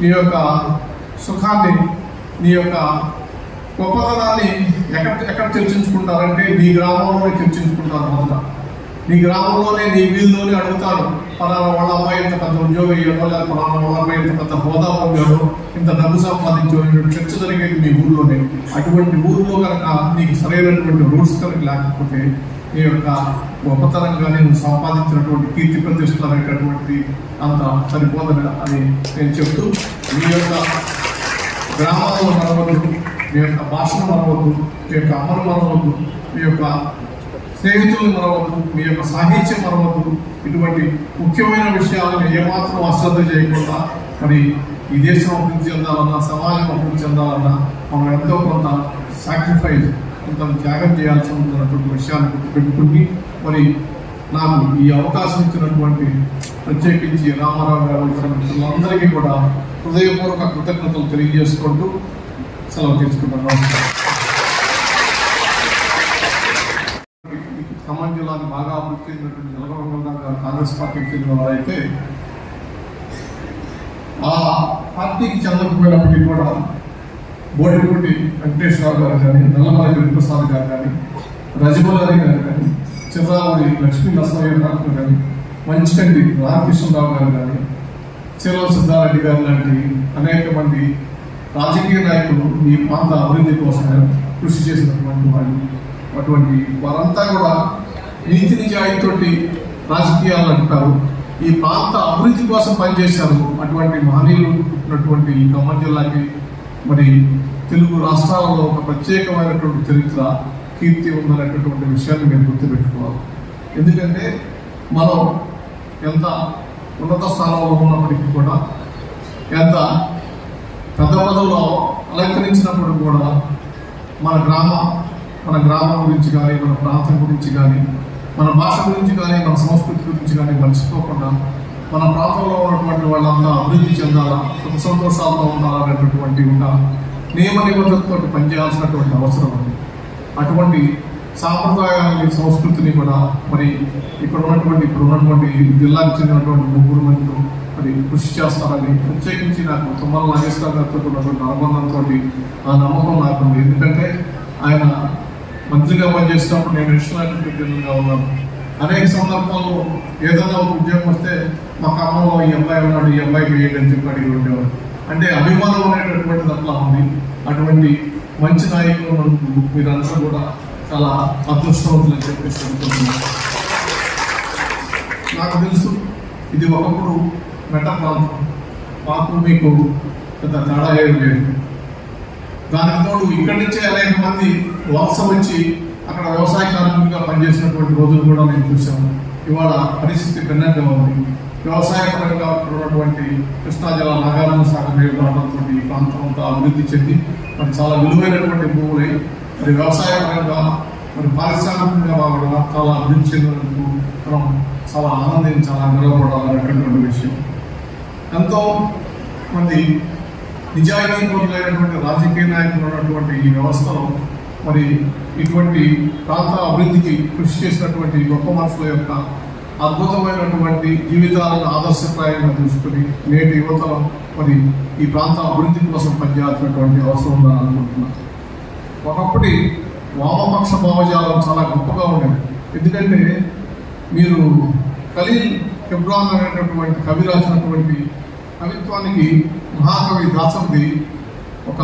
నీ యొక్క సుఖాన్ని నీ యొక్క గొప్పతనాన్ని ఎక్కడ ఎక్కడ చర్చించుకుంటారంటే నీ గ్రామంలోనే చర్చించుకుంటారు మొదట. నీ గ్రామంలోనే నీ వీధిలోనే అడుగుతారు. పలానా వాళ్ళ అమ్మాయి ఇంత పెద్ద ఉద్యోగం ఇవ్వడం లేదా పలానా వాళ్ళ అమ్మాయి ఇంత పెద్ద హోదా పొందాడు ఇంత డబ్బు సంపాదించాడు చర్చ జరిగేది మీ ఊర్లోనే. అటువంటి ఊర్లో కనుక నీకు సరైనటువంటి రూల్స్ కనుక లేకపోతే నీ యొక్క గొప్పతనంగా నేను సంపాదించినటువంటి కీర్తి ప్రతిష్టలు అనేటటువంటి అంత సరిపోదని అని నేను చెప్తూ మీ యొక్క గ్రామాలను మరవద్దు మీ యొక్క భాషను మరవద్దు మీ యొక్క అమ్మను మరవద్దు మీ యొక్క స్నేహితులను మరవద్దు మీ యొక్క సాహిత్యం మరవద్దు. ఇటువంటి ముఖ్యమైన విషయాలను ఏమాత్రం అశ్రద్ధ చేయకుండా మరి ఈ దేశం అభివృద్ధి చెందాలన్నా సమాజం అభివృద్ధి చెందాలన్నా మనం ఎంతో కొంత సాక్రిఫైస్ తను త్యాగం చేయాల్సి ఉందన్నటువంటి విషయాన్ని గుర్తుపెట్టుకుని మరి నాకు ఈ అవకాశం ఇచ్చినటువంటి ప్రత్యేకించి రామారావు గారు ఇతర మిత్రులందరికీ కూడా హృదయపూర్వక కృతజ్ఞతలు తెలియజేసుకుంటూ సెలవు తీసుకుంటాను. ఖమ్మం జిల్లాని బాగా అభివృద్ధి చెందినటువంటి నల్గొండ కాంగ్రెస్ పార్టీకి చెందిన వారైతే ఆ పార్టీకి చెందకపోయినప్పటికీ కూడా బోడిపూటి వెంకటేశ్వరరావు గారు కానీ నల్లమల ప్రసాద్ గారు కానీ రజమలారి గారు కానీ చిర్రావుడి లక్ష్మీ నరసయ్య గారు కానీ మంచికండి రామకృష్ణరావు గారు కానీ చిరవ సిద్ధారెడ్డి గారు లాంటి అనేక మంది రాజకీయ నాయకులు ఈ ప్రాంత అభివృద్ధి కోసం కృషి చేసినటువంటి వాళ్ళు. అటువంటి వారంతా కూడా నీతి నిజాయితీతోటి రాజకీయాలు అంటారు. ఈ ప్రాంత అభివృద్ధి కోసం పనిచేశారు అటువంటి మహనీయులు ఉన్నటువంటి ఈ ఖమ్మం జిల్లాకి మరి తెలుగు రాష్ట్రాలలో ఒక ప్రత్యేకమైనటువంటి చరిత్ర కీర్తి ఉందనేటటువంటి విషయాన్ని మేము గుర్తుపెట్టుకోవాలి. ఎందుకంటే మనం ఎంత ఉన్నత స్థానంలో ఉన్నప్పటికీ కూడా ఎంత పెద్ద పదవులో అలంకరించినప్పుడు కూడా మన గ్రామ మన గ్రామం గురించి కానీ మన ప్రాంతం గురించి కానీ మన భాష గురించి కానీ మన సంస్కృతి గురించి కానీ మర్చిపోకుండా మన ప్రాంతంలో ఉన్నటువంటి వాళ్ళంతా అభివృద్ధి చెందాలా? సుఖ సంతోషాలతో ఉండాలనేటటువంటి ఉన్న నియమ నిబంధనతో పనిచేయాల్సినటువంటి అవసరం ఉంది. అటువంటి సాంప్రదాయాన్ని సంస్కృతిని కూడా మరి ఇక్కడ ఉన్నటువంటి ఇప్పుడు ఉన్నటువంటి జిల్లాకు చెందినటువంటి ముగ్గురు మంది మరి కృషి చేస్తారని ప్రత్యేకించి నాకు తుమ్మల నాగేశ్వర గారితో ఉన్నటువంటి అనుబంధంతో ఆ నమ్మకం నాకు ఉంది. ఎందుకంటే ఆయన మంత్రిగా పనిచేసినప్పుడు నేను ఇష్టమైనటువంటి ఉన్నాను. అనేక సందర్భాల్లో ఏదైనా ఒక ఉద్యోగం వస్తే మా కమ్మలో ఈ అబ్బాయి ఉన్నాడు ఈ అబ్బాయికి వేయండి అని చెప్పి అడిగి ఉండేవారు. అంటే అభిమానం అనేటటువంటిది అట్లా ఉంది. అటువంటి మంచి నాయకులు మనకు మీరందరూ కూడా చాలా అదృష్టవంతులు అని చెప్పేసి అనుకుంటున్నాను నాకు తెలుసు ఇది ఒకప్పుడు మెట్ట ప్రాంతం. మాకు మీకు పెద్ద తేడా ఏం లేదు. దానికి తోడు ఇక్కడి నుంచే అనేక మంది వలస వచ్చి అక్కడ వ్యవసాయ కార్మికులుగా పనిచేసినటువంటి రోజులు కూడా నేను చూశాను ఇవాళ పరిస్థితి భిన్నంగా ఉంది. వ్యవసాయ పరంగా ఉన్నటువంటి కృష్ణా జిల్లా నాగార్జున సాగర్ రావడంతో ఈ ప్రాంతం అంతా అభివృద్ధి చెంది మరి చాలా విలువైనటువంటి భూములై మరి వ్యవసాయ పరంగా మరి పారిశ్రామికంగా కూడా చాలా అభివృద్ధి చెందినందుకు మనం చాలా ఆనందించాలి గర్వపడాలనేటువంటి విషయం. ఎంతో మంది నిజాయితీ పొందలేనటువంటి రాజకీయ నాయకులు ఉన్నటువంటి ఈ వ్యవస్థలో మరి ఇటువంటి ప్రాంత అభివృద్ధికి కృషి చేసినటువంటి గొప్ప మనుషుల యొక్క అద్భుతమైనటువంటి జీవితాలను ఆదర్శప్రాయంగా తీసుకుని నేటి యువతలో మరి ఈ ప్రాంత అభివృద్ధి కోసం పనిచేయాల్సినటువంటి అవసరం ఉందని అనుకుంటున్నాను ఒకప్పటి వామపక్ష భావజాలం చాలా గొప్పగా ఉండేది. ఎందుకంటే మీరు ఖలీల్ కెబ్రాన్ అనేటటువంటి కవి రాసినటువంటి కవిత్వానికి మహాకవి దాసంది ఒక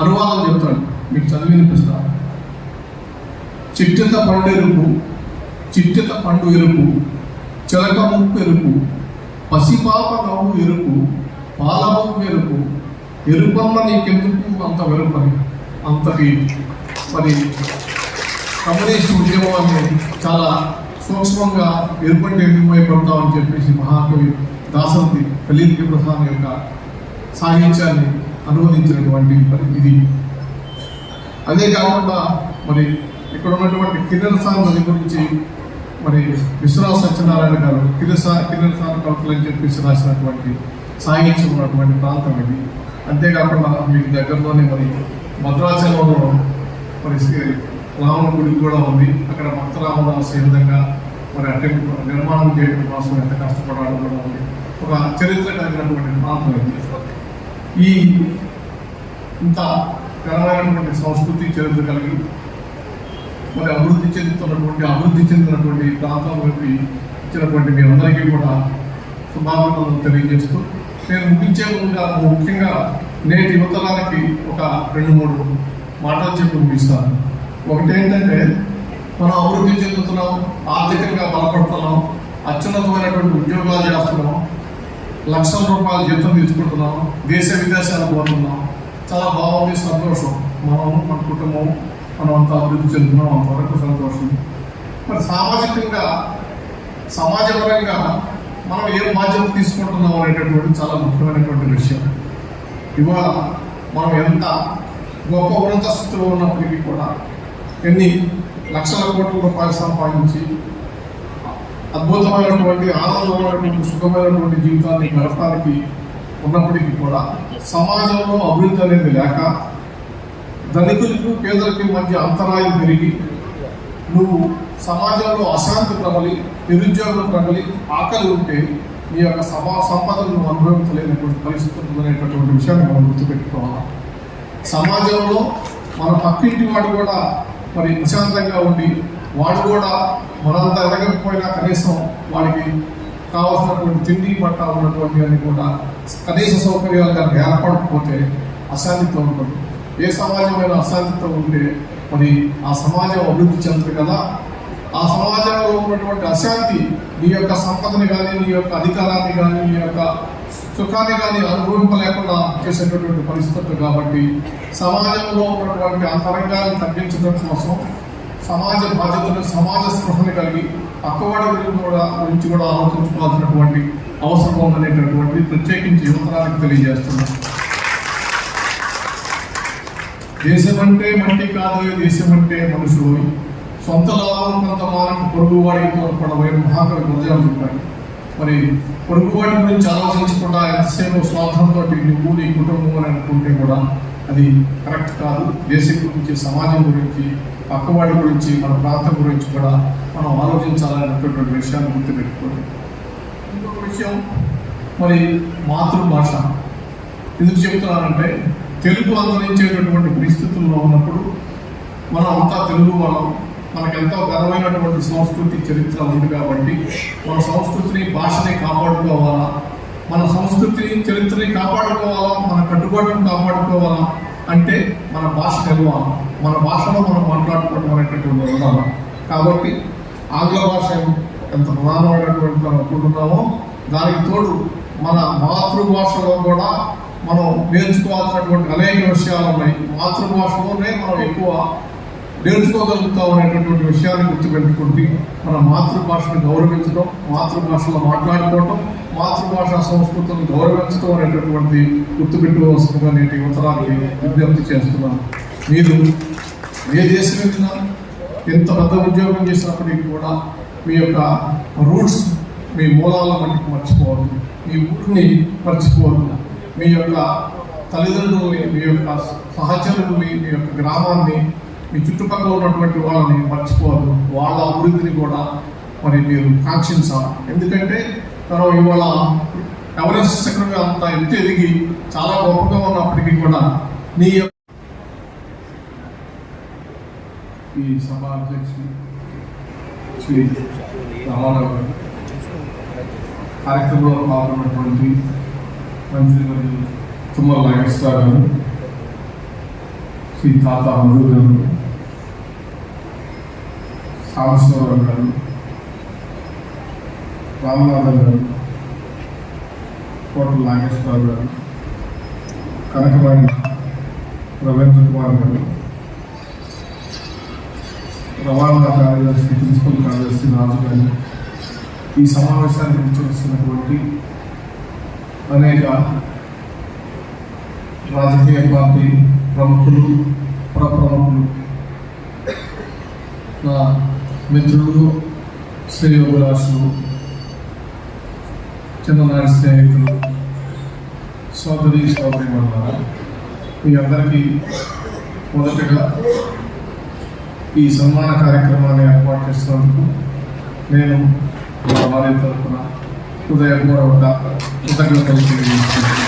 అనువాదం చెప్తాడు. మీకు చదివినిపిస్తారు వినిపిస్తాను చిట్టెత చిట్టెత పండు ఎరుపు చిలక ముక్కు ఎరుపు పసిపాప నవ్వు ఎరుపు పాలముక్కు ఎరుపు ఎరుపన్న నీకెందుకు అంత వెరుపని అంతటి మరి కమ్యూనిస్ట్ ఉద్యమాన్ని చాలా సూక్ష్మంగా ఎరుపంటి ఎందుకు చెప్పేసి మహాకవి దాసంతి కలీర్కి ప్రధాన్ యొక్క సాహిత్యాన్ని అనువదించినటువంటి ఇది అదే కాకుండా మరి ఇక్కడ ఉన్నటువంటి కిరణ్ నది గురించి మరి విశ్వనాథ సత్యనారాయణ గారు కిరసా కిరణ్ సార్ కవితలు అని చెప్పేసి రాసినటువంటి సాహిత్యం ఉన్నటువంటి ప్రాంతం ఇది. అంతేకాకుండా మీకు దగ్గరలోనే మరి భద్రాచలంలో మరి శ్రీ గుడి కూడా ఉంది. అక్కడ భక్త రామదాస్ ఏ విధంగా మరి అంటే నిర్మాణం చేయడం కోసం ఎంత కష్టపడాలో కూడా ఉంది. ఒక చరిత్ర కలిగినటువంటి ప్రాంతం ఇది. ఈ ఇంత ఘనమైనటువంటి సంస్కృతి చరిత్ర కలిగి మరి అభివృద్ధి చెందుతున్నటువంటి అభివృద్ధి చెందినటువంటి ప్రాంతంలోకి ఇచ్చినటువంటి మీ అందరికీ కూడా శుభాకాంక్షలు తెలియజేస్తూ నేను ముగించే ముందుగా ముఖ్యంగా నేటి యువతరానికి ఒక రెండు మూడు మాటలు చెప్పి ముగిస్తాను. ఒకటి ఏంటంటే మనం అభివృద్ధి చెందుతున్నాం ఆర్థికంగా బలపడుతున్నాం అత్యున్నతమైనటువంటి ఉద్యోగాలు చేస్తున్నాం లక్షల రూపాయల జీతం తీసుకుంటున్నాం దేశ విదేశాలకు పోతున్నాం. చాలా బాగుంది సంతోషం. మనం మన కుటుంబం మనం అంత అభివృద్ధి చెందుతున్నాం అంతవరకు సంతోషం. మరి సామాజికంగా సమాజపరంగా మనం ఏం బాధ్యత తీసుకుంటున్నాం అనేటటువంటి చాలా ముఖ్యమైనటువంటి విషయం. ఇవాళ మనం ఎంత గొప్ప ఉన్నతస్థితిలో ఉన్నప్పటికీ కూడా ఎన్ని లక్షల కోట్ల రూపాయలు సంపాదించి అద్భుతమైనటువంటి ఆనందమైనటువంటి సుఖమైనటువంటి జీవితాన్ని గడపడానికి ఉన్నప్పటికీ కూడా సమాజంలో అభివృద్ధి అనేది లేక ధనికులకు పేదలకి మధ్య అంతరాయం పెరిగి నువ్వు సమాజంలో అశాంతి ప్రబలి నిరుద్యోగం ప్రబలి ఆకలి ఉంటే నీ యొక్క సమా సంపదను నువ్వు అనుభవించలేనటువంటి పరిస్థితి ఉందనేటటువంటి విషయాన్ని మనం గుర్తుపెట్టుకోవాలి? సమాజంలో మన పక్కింటి వాడు కూడా మరి ప్రశాంతంగా ఉండి వాడు కూడా మనంత ఎదగకపోయినా కనీసం వాడికి కావాల్సినటువంటి తిండి పట్ట ఉన్నటువంటి అని కూడా కనీస సౌకర్యాలు కనుక ఏర్పడకపోతే అశాంతితో ఉంటుంది ఏ సమాజమైన అశాంతితో ఉంటే మరి ఆ సమాజం అభివృద్ధి చెందదు కదా? ఆ సమాజంలో ఉన్నటువంటి అశాంతి నీ యొక్క సంపదని కానీ నీ యొక్క అధికారాన్ని కానీ నీ యొక్క సుఖాన్ని కానీ అనుభవింపలేకుండా చేసేటటువంటి పరిస్థితులు కాబట్టి సమాజంలో ఉన్నటువంటి అంతరంగాలను తగ్గించడం కోసం సమాజ బాధ్యతను సమాజ స్పృహని కలిగి పక్కవాడి గురించి కూడా గురించి కూడా ఆలోచించుకోవాల్సినటువంటి అవసరం ఉందనేటటువంటి ప్రత్యేకించి యువతరానికి తెలియజేస్తున్నాను. దేశమంటే మట్టి కాదు దేశం అంటే మనుషులు సొంత లాభం కొంత మానం పొరుగు వాడికి తోడ్పడబోయే మహాకవి గురజాలు చెప్పాడు. మరి పొరుగు వాడి గురించి ఆలోచించకుండా ఎంతసేపు స్వార్థంతో నువ్వు నీ కుటుంబం అని అనుకుంటే కూడా అది కరెక్ట్ కాదు. దేశం గురించి సమాజం గురించి పక్కవాడి గురించి మన ప్రాంతం గురించి కూడా మనం ఆలోచించాలనేటటువంటి విషయాన్ని గుర్తుపెట్టుకోండి. ఇంకొక విషయం మరి మాతృభాష. ఎందుకు చెబుతున్నానంటే తెలుగు అందించేటటువంటి పరిస్థితుల్లో ఉన్నప్పుడు మనం అంతా తెలుగు వాళ్ళం. మనకెంతో ఘనమైనటువంటి సంస్కృతి చరిత్ర ఉంది కాబట్టి మన సంస్కృతిని భాషని కాపాడుకోవాలా? మన సంస్కృతిని చరిత్రని కాపాడుకోవాలా? మన కట్టుబాటును కాపాడుకోవాలా? అంటే మన భాష తెలవాలి. మన భాషలో మనం మాట్లాడుకోవడం అనేటటువంటి ఉండాలి? కాబట్టి ఆంగ్ల భాష ఎంత ప్రధానమైనటువంటి మనం అనుకుంటున్నామో దానికి తోడు మన మాతృభాషలో కూడా మనం నేర్చుకోవాల్సినటువంటి అనేక విషయాలు ఉన్నాయి. మాతృభాషలోనే మనం ఎక్కువ నేర్చుకోగలుగుతాం అనేటటువంటి విషయాన్ని గుర్తుపెట్టుకుంటే మన మాతృభాషను గౌరవించడం మాతృభాషలో మాట్లాడుకోవటం మాతృభాష సంస్కృతిని గౌరవించడం అనేటటువంటి గుర్తుపెట్టుకోవాల్సిందిగా నేటి యువతరాన్ని విజ్ఞప్తి చేస్తున్నాను. మీరు ఏ దేశం వెళ్ళినా ఎంత పెద్ద ఉద్యోగం చేసినప్పటికీ కూడా మీ యొక్క రూట్స్ మీ మూలాల మట్టికి మర్చిపోవద్దు. మీ ఊరిని మర్చిపోవద్దు. మీ యొక్క తల్లిదండ్రుల్ని మీ యొక్క సహచరుల్ని మీ యొక్క గ్రామాన్ని మీ చుట్టుపక్కల ఉన్నటువంటి వాళ్ళని మర్చిపోవద్దు. వాళ్ళ అభివృద్ధిని కూడా మరి మీరు కాంక్షించాలి. ఎందుకంటే మనం ఇవాళ ఎవరెస్ట్ శిఖరం అంత ఎత్తు ఎదిగి చాలా గొప్పగా ఉన్నప్పటికీ కూడా నీ ఈ సభ అధ్యక్షుడు శ్రీ రామారావు గారు కార్యక్రమంలో పాల్గొన్నటువంటి మంత్రి మరియు తుమ్మల నాగేశ్వర గారు శ్రీ తాత మధు గారు సాంబశివరావు గారు రామనాథన్ గారు కోటల నాగేశ్వరరావు గారు కనకవాణి రవీంద్ర కుమార్ గారు రవాణా కార్యదర్శి ప్రిన్సిపల్ కార్యదర్శి రాజు గారు ఈ సమావేశానికి విచ్చేస్తున్నటువంటి అనేక రాజకీయ పార్టీ ప్రముఖులు ప్రప్రముఖులు నా మిత్రులు శ్రేయోభిలాషులు చిన్ననాటి స్నేహితులు సోదరి సోదరి మీ అందరికీ మొదటగా ఈ సన్మాన కార్యక్రమాన్ని ఏర్పాటు చేసినందుకు నేను మా వారి తరఫున హృదయపూర్వక కృతజ్ఞతలు తెలియజేస్తున్నాను.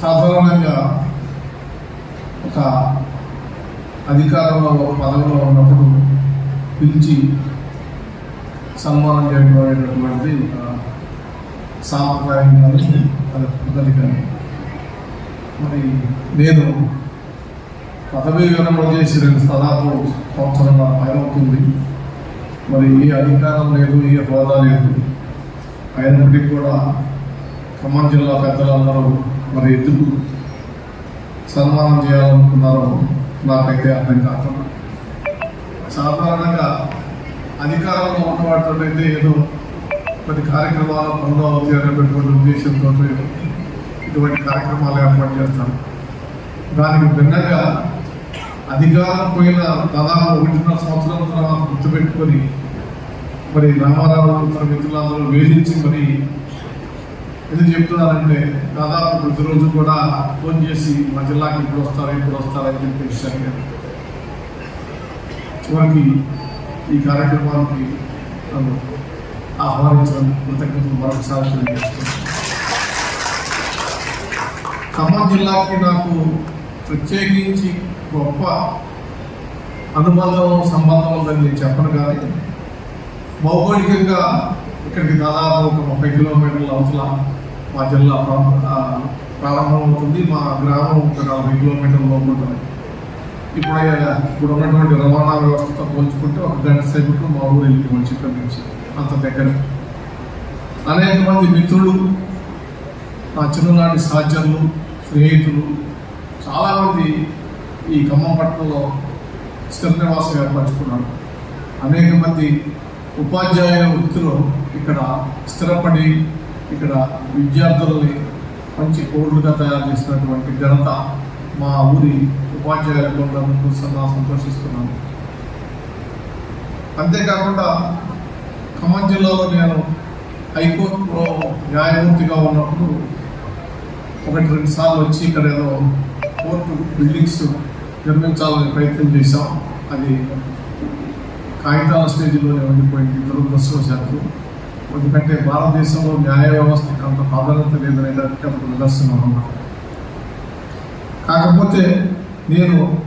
సాధారణంగా ఒక అధికారంలో ఒక పదవిలో ఉన్నప్పుడు పిలిచి సన్మానం చేయడం అనేటటువంటి సాంప్రదాయం కానీ అది పద్ధతి కానీ మరి నేను పదవీ విరమణ చేసి రెండు దాదాపు సంవత్సరం పైన అవుతుంది మరి ఏ అధికారం లేదు ఏ హోదా లేదు. అయినప్పటికీ కూడా ఖమ్మం జిల్లా పెద్దలందరూ మరి ఎందుకు సన్మానం చేయాలనుకున్నారో నాకైతే అర్థం కాదు సాధారణంగా అధికారంలో ఉన్నవాటితోనైతే ఏదో కొన్ని కార్యక్రమాలు పనులు అవుతాయి అనేటటువంటి ఉద్దేశంతో ఇటువంటి కార్యక్రమాలు ఏర్పాటు చేస్తాను దానికి భిన్నంగా అధికారం పోయిన దాదాపు ఒకటిన్నర సంవత్సరాల తర్వాత గుర్తుపెట్టుకొని మరి రామారావు తన మిత్రులందరూ వేధించి మరి ఎందుకు చెప్తున్నారంటే దాదాపు ప్రతిరోజు కూడా ఫోన్ చేసి మా జిల్లాకి ఇప్పుడు వస్తారు ఇప్పుడు వస్తారని చెప్పేసి అడిగారు చివరికి ఈ కార్యక్రమానికి నన్ను ఆహ్వానించడం కృతజ్ఞతలు మరొకసారి తెలియజేస్తున్నాను ఖమ్మం జిల్లాకి నాకు ప్రత్యేకించి గొప్ప అనుబంధం సంబంధం ఉందని నేను చెప్పను కానీ భౌగోళికంగా ఇక్కడికి దాదాపు ఒక ముప్పై కిలోమీటర్ల అవతల మా జిల్లా ప్రా- ప్రారంభం మా గ్రామం ఒక నలభై కిలోమీటర్ల లోపు ఉంటుంది. ఇప్పుడు ఇప్పుడు ఉన్నటువంటి రవాణా వ్యవస్థతో పోల్చుకుంటే ఒక గంట సేపట్లో మా ఊరు మంచి ఇక్కడి నుంచి అంత దగ్గర. అనేక మంది మిత్రులు నా చిన్ననాటి సహచరులు స్నేహితులు చాలామంది ఈ ఖమ్మం పట్టణంలో స్థిర నివాసం ఏర్పరచుకున్నారు. అనేక మంది ఉపాధ్యాయ వృత్తిలో ఇక్కడ స్థిరపడి ఇక్కడ విద్యార్థులని మంచి పౌరులుగా తయారు చేసినటువంటి ఘనత మా ఊరి ఉపాధ్యాయులకు ఉన్నందుకు సదా సంతోషిస్తున్నాను. అంతేకాకుండా ఖమ్మం జిల్లాలో నేను హైకోర్టులో న్యాయమూర్తిగా ఉన్నప్పుడు ఒకటి రెండు సార్లు వచ్చి ఇక్కడ ఏదో కోర్టు బిల్డింగ్స్ నిర్మించాలని ప్రయత్నం చేశాం. అది కాగితాల స్టేజ్లోనే ఉండిపోయింది. దురదృష్టవశాత్తు. ఎందుకంటే భారతదేశంలో న్యాయ వ్యవస్థకి అంత ప్రాధాన్యత లేదనేదానికి అదొక నిదర్శనం అన్నమాట. కాకపోతే నేను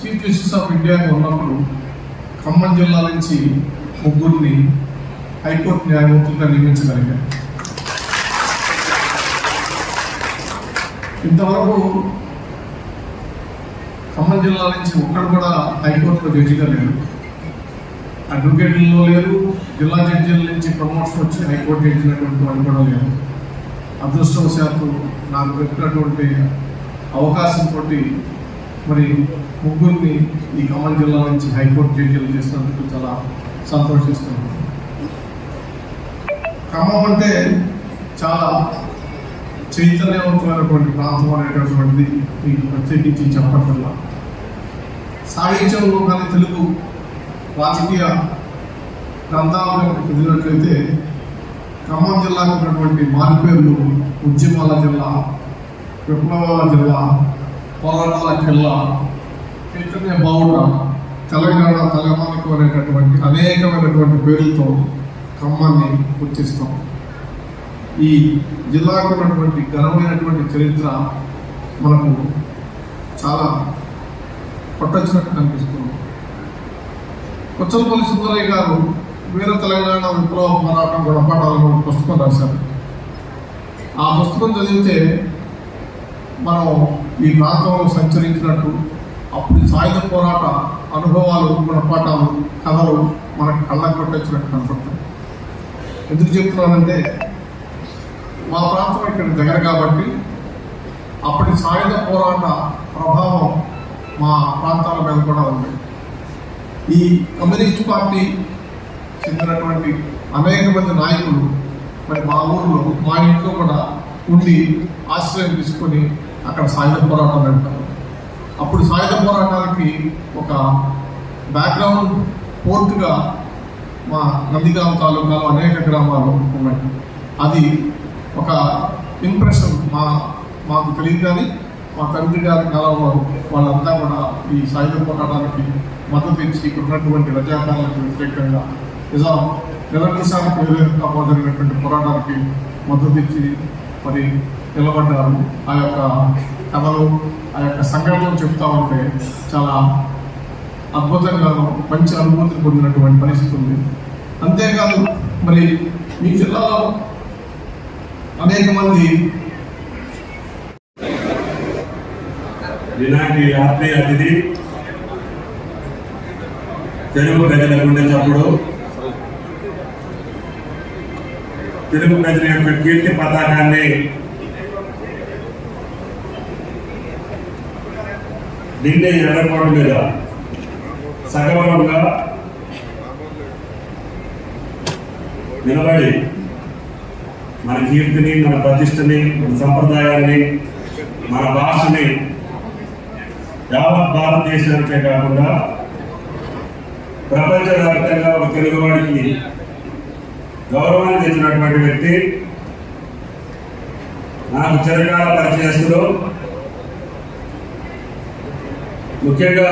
చీఫ్ జస్టిస్ ఆఫ్ ఇండియాకి ఉన్నప్పుడు ఖమ్మం జిల్లా నుంచి ముగ్గురిని హైకోర్టు న్యాయమూర్తులుగా నియమించగలిగాను. ఇంతవరకు ఖమ్మం జిల్లా నుంచి ఒక్కడు కూడా హైకోర్టులో జడ్జిగా లేరు అడ్వకేట్లలో లేరు జిల్లా జడ్జీల నుంచి ప్రమోషన్ వచ్చి హైకోర్టు జడ్జినటువంటి వాళ్ళు కూడా లేరు అదృష్టవశాత్తు నాకు పెట్టినట్టు అవకాశం తోటి మరి ముగ్గురిని ఈ ఖమ్మం జిల్లా నుంచి హైకోర్టు జడ్జీలు చేసినందుకు చాలా సంతోషిస్తున్నాను. ఖమ్మం అంటే చాలా చైతన్యవంతమైనటువంటి ప్రాంతం అనేటటువంటిది మీకు ప్రత్యేకించి చెప్పట్లా సాహిత్యంలో కానీ తెలుగు రాజకీయ గ్రంథాలు చదివినట్లయితే ఖమ్మం జిల్లాకు ఉన్నటువంటి మారిపేర్లు ఉద్యమాల జిల్లా విప్లవాల జిల్లా పోరాటాల జిల్లా చైతన్య బావుడ తెలంగాణ తెలంగాణకు అనేటటువంటి అనేకమైనటువంటి పేర్లతో ఖమ్మాన్ని గుర్తిస్తాం. ఈ జిల్లాకు ఉన్నటువంటి ఘనమైనటువంటి చరిత్ర మనకు చాలా పట్టొచ్చినట్టు కనిపిస్తుంది. కొచ్చలపల్లి సుందరయ్య గారు వీర తెలంగాణ విప్లవ పోరాటం గుణపాఠాలను పుస్తకం రాశారు. ఆ పుస్తకం చదివితే మనం ఈ ప్రాంతంలో సంచరించినట్టు అప్పుడు సాయుధ పోరాట అనుభవాలు గుణపాఠాలు కథలు మనకు కళ్ళకు కొట్టొచ్చినట్టు కనపడతాయి. ఎందుకు చెప్తున్నానంటే మా ప్రాంతం ఇక్కడ దగ్గర కాబట్టి అప్పటి సాయుధ పోరాట ప్రభావం మా ప్రాంతాల మీద కూడా ఉంది. ఈ కమ్యూనిస్ట్ పార్టీ చెందినటువంటి అనేక మంది నాయకులు మరి మా ఊర్లో మా ఇంట్లో కూడా ఉండి ఆశ్రయం తీసుకొని అక్కడ సాయుధ పోరాటం పెడతారు అప్పుడు సాయుధ పోరాటానికి ఒక బ్యాక్గ్రౌండ్ పోర్టుగా మా నందిగామ తాలూకాలో అనేక గ్రామాలు ఉన్నాయి. అది ఒక ఇంప్రెషన్ మా మాకు తెలియదు కానీ మా తండ్రి గారి కాలంలో వాళ్ళంతా కూడా ఈ సాయుధ పోరాటానికి మద్దతు ఇచ్చి ఇక్కడ ఉన్నటువంటి రజాకాలకు వ్యతిరేకంగా నిజాం నిరంకుశానికి వ్యతిరేకంగా జరిగినటువంటి పోరాటానికి మద్దతు ఇచ్చి మరి నిలబడ్డారు. ఆ యొక్క కథలు ఆ యొక్క సంఘటనలు చెప్తా ఉంటే చాలా అద్భుతంగా మంచి అనుభూతిని పొందినటువంటి పరిస్థితి ఉంది. అంతేకాదు మరి మీ జిల్లాలో అనేక మంది ఈనాటి ఆత్మీయ అతిథి తెలుగు ప్రజల గుండె చప్పుడు తెలుగు ప్రజల యొక్క కీర్తి పతాకాన్ని ఢిల్లీ ఎడకోవడం మీద సగౌరవంగా నిలబడి మన కీర్తిని మన ప్రతిష్టని మన సంప్రదాయాన్ని మన భాషని యావత్ భారతదేశానికే కాకుండా ప్రపంచవ్యాప్తంగా ఒక తెలుగువాడికి గౌరవాన్ని తెచ్చినటువంటి వ్యక్తి నాకు చిరకాల పరిచయస్తులు ముఖ్యంగా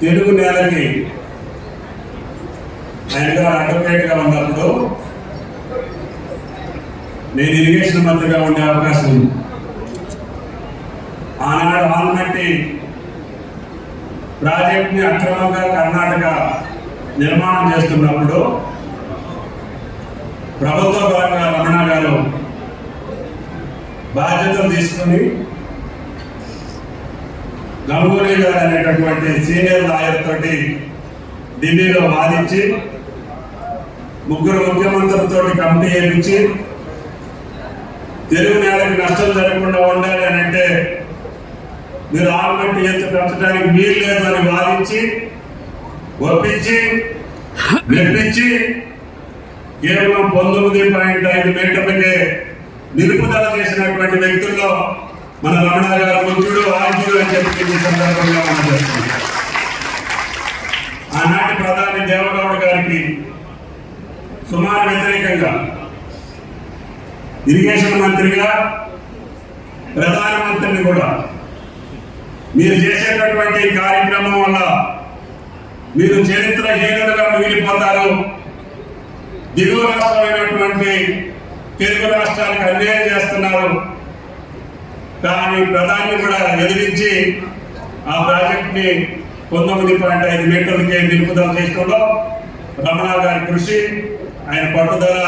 తెలుగు నేలకి ఆయనగా అడ్వకేట్గా ఉన్నప్పుడు నేను ఇరిగేషన్ మంత్రిగా ఉండే అవకాశం ఉంది. ఆనాడు ఆల్మట్టి ప్రాజెక్ట్ని అక్రమంగా కర్ణాటక నిర్మాణం చేస్తున్నప్పుడు ప్రభుత్వ పరంగా రమణ గారు బాధ్యతలు తీసుకుని గంగూలీ గారు అనేటటువంటి సీనియర్ లాయర్ తోటి ఢిల్లీలో వాదించి ముగ్గురు ముఖ్యమంత్రులతో కమిటీ వేయించి తెలుగు నేలకి నష్టం జరగకుండా ఉండాలి అని అంటే మీరు ఆల్మెంట్ ఎంత పెంచడానికి మీరు లేదు అని వాదించి ఒప్పించి మెప్పించి కేవలం పంతొమ్మిది పాయింట్ ఐదు మీటర్లకే నిలుపుదల చేసినటువంటి వ్యక్తుల్లో మన రమణ గారు ముఖ్యుడు ఆద్యుడు అని చెప్పి ఈ సందర్భంగా మనం ఆనాటి ప్రధాని దేవగౌడ గారికి సుమారు వ్యతిరేకంగా ఇరిగేషన్ మంత్రిగా ప్రధానమంత్రిని కూడా. మీరు చేసేటటువంటి కార్యక్రమం వల్ల మీరు చరిత్రహీనులుగా మిగిలిపోతారు. దిగువ రాష్ట్రమైనటువంటి తెలుగు రాష్ట్రానికి అన్యాయం చేస్తున్నారు. కానీ ప్రధాని కూడా ఎదిరించి ఆ ప్రాజెక్ట్ని పంతొమ్మిది పాయింట్ ఐదు మీటర్లకే నిలుపుదల చేయడంలో రమణ గారి కృషి ఆయన పట్టుదల